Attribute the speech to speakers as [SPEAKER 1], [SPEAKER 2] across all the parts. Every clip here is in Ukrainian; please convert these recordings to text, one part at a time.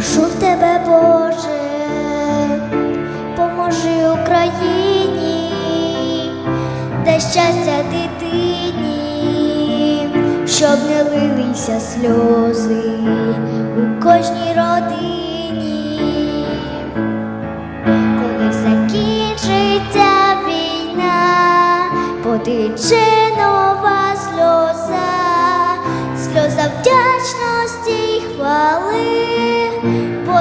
[SPEAKER 1] Прошу в тебе, Боже, поможи Україні, дай щастя дитині, щоб не лилися сльози у кожній родині, коли закінчиться війна, потече нова сльоза,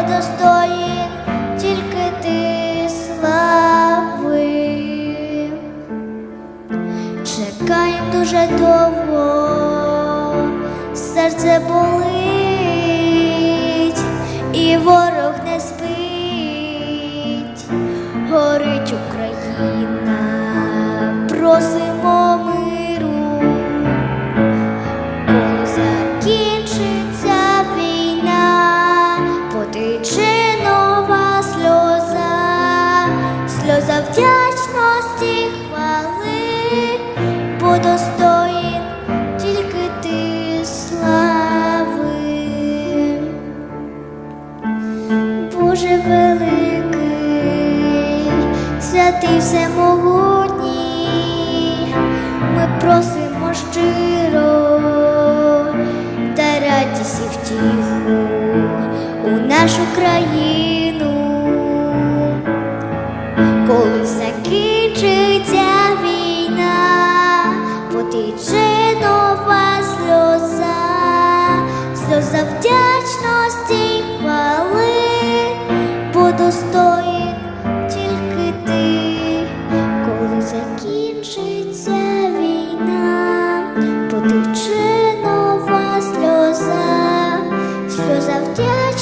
[SPEAKER 1] достоїн тільки ти слави. Чекаєм дуже довго, серце болить, і ворог не спить, горить Україна, просимо сльоза вдячності хвали, бо достоїн тільки ти слави. Боже великий, святий всемогутній, ми просимо щиро та радість і втіху у нашу країну,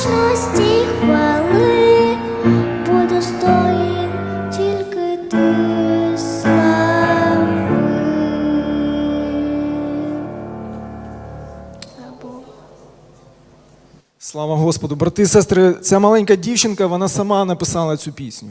[SPEAKER 1] вдячності хвали, бо тільки.
[SPEAKER 2] Слава Господу, брати і сестри, ця маленька дівчинка, вона сама написала цю пісню.